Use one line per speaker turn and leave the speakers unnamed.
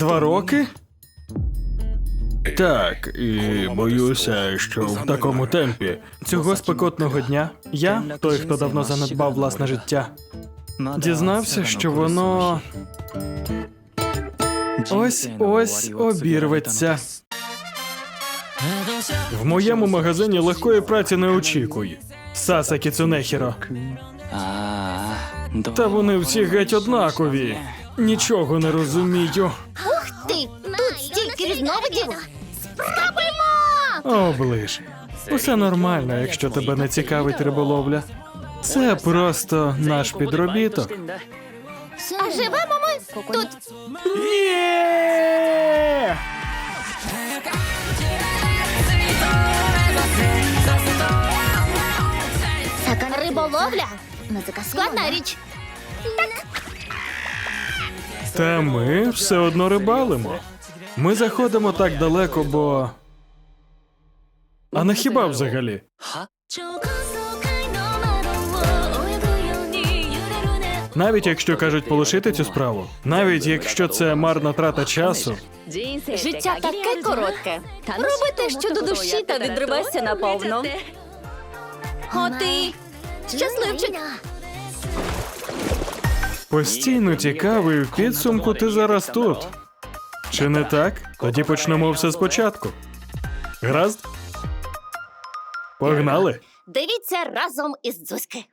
Два роки? Так, і боюся, що в такому темпі. Цього спекотного дня я, той, хто давно занедбав власне життя, дізнався, що воно ось ось обірветься. В моєму магазині легкої праці не очікуй. Саса Кіцунехіро. Та вони всі геть однакові. Нічого не розумію.
Стільки різновидів. Спробуємо!
Оближ. Усе нормально, якщо тебе не цікавить риболовля. Це просто наш підробіток.
А живемо ми тут.
Є!
Риболовля. Складна річ.
Та ми все одно рибалимо. Ми заходимо так далеко, бо. А на хіба взагалі? Навіть якщо кажуть полишити цю справу, навіть якщо це марна трата часу,
життя таке коротке. Роби те, що до душі та відривайся наповно. О, ти! щасливчик.
Постійно цікавий в підсумку. Ти зараз тут. Чи не так? Тоді почнемо все спочатку. Гаразд? Погнали!
Дивіться разом із Дзузьки.